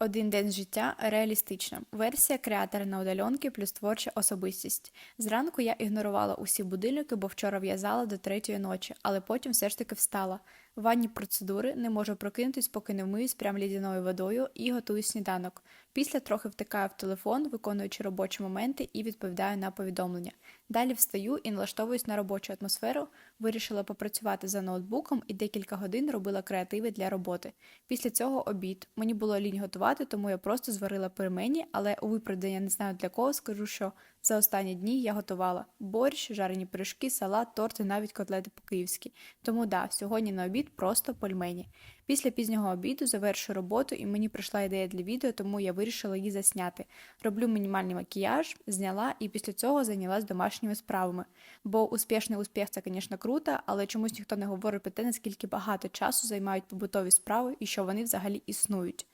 Один день життя реалістична. Версія креатора на удаленки плюс творча особистість. Зранку я ігнорувала усі будильники, бо вчора в'язала до третьої ночі, але потім все ж таки встала. Ванні процедури не можу прокинутись, поки не вмиюсь прям лідяною водою і готую сніданок. Після трохи втикаю в телефон, виконуючи робочі моменти і відповідаю на повідомлення. Далі встаю і налаштовуюсь на робочу атмосферу, вирішила попрацювати за ноутбуком і декілька годин робила креативи для роботи. Після цього обід. Мені було лінь готувати, тому я просто зварила пельмені, але у виправдання не знаю для кого, скажу, що за останні дні я готувала борщ, жарені пиріжки, салат, торти, навіть котлети по-київськи. Тому да, сьогодні на обід просто пельмені. Після пізнього обіду завершую роботу, і мені прийшла ідея для відео, тому я вирішила її засняти. Роблю мінімальний макіяж, зняла і після цього зайнялась домашніми справами. Бо успішний успіх це, звісно, круто, але чомусь ніхто не говорить про те, наскільки багато часу займають побутові справи і що вони взагалі існують.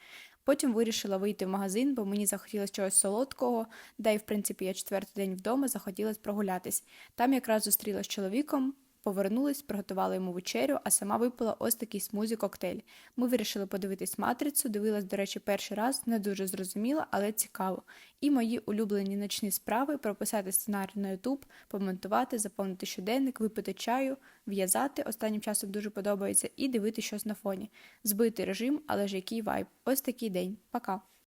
Потім вирішила вийти в магазин, бо мені захотілося чогось солодкого, да й в принципі я четвертий день вдома захотілося прогулятись. Там якраз зустрілася з чоловіком. Повернулись, приготували йому вечерю, а сама випила ось такий смузі коктейль. Ми вирішили подивитись матрицю. Дивилась, до речі, перший раз, не дуже зрозуміло, але цікаво. І мої улюблені ночні справи прописати сценарій на YouTube, помонтувати, заповнити щоденник, випити чаю, в'язати. Останнім часом дуже подобається, і дивити щось на фоні. Збитий режим, але ж який вайб. Ось такий день. Пока.